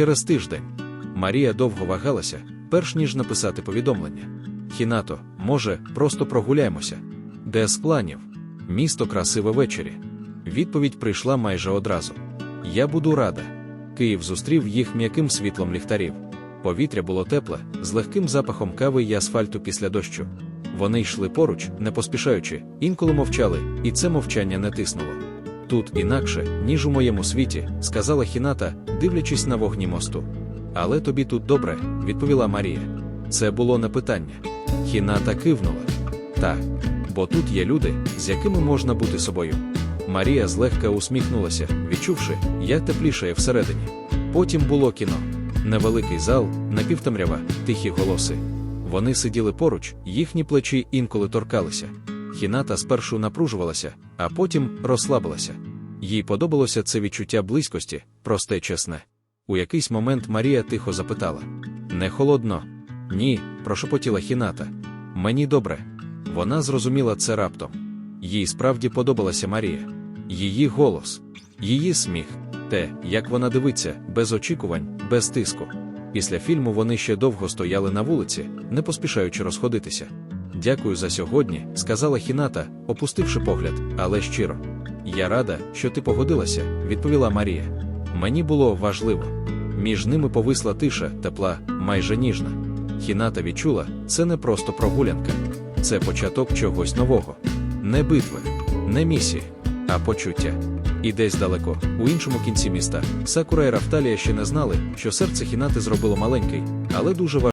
Через тиждень Марія довго вагалася, перш ніж написати повідомлення. Хінато, може, просто прогуляємося. Де з планів? Місто красиве ввечері. Відповідь прийшла майже одразу. Я буду рада. Київ зустрів їх м'яким світлом ліхтарів. Повітря було тепле, з легким запахом кави і асфальту після дощу. Вони йшли поруч, не поспішаючи, інколи мовчали, і це мовчання не тиснуло. Тут інакше, ніж у моєму світі, сказала Хіната, дивлячись на вогні мосту. Але тобі тут добре, відповіла Марія. Це було не питання. Хіната кивнула. Так, бо тут є люди, з якими можна бути собою. Марія злегка усміхнулася, відчувши, як теплішає всередині. Потім було кіно. Невеликий зал, напівтемрява, тихі голоси. Вони сиділи поруч, їхні плечі інколи торкалися. Хіната спершу напружувалася, а потім розслабилася. Їй подобалося це відчуття близькості, просте чесне. У якийсь момент Марія тихо запитала: Не холодно? Ні, прошепотіла Хіната. Мені добре. Вона зрозуміла це раптом. Їй справді подобалася Марія. Її голос, її сміх, те, як вона дивиться, без очікувань, без тиску. Після фільму вони ще довго стояли на вулиці, не поспішаючи розходитися. Дякую за сьогодні, сказала Хіната, опустивши погляд, але щиро. Я рада, що ти погодилася, відповіла Марія. Мені було важливо. Між ними повисла тиша, тепла, майже ніжна. Хіната відчула, це не просто прогулянка, це початок чогось нового. Не битви, не місії, а почуття. І десь далеко, у іншому кінці міста, Сакура і Рафталія ще не знали, що серце Хінати зробило маленький, але дуже важливий.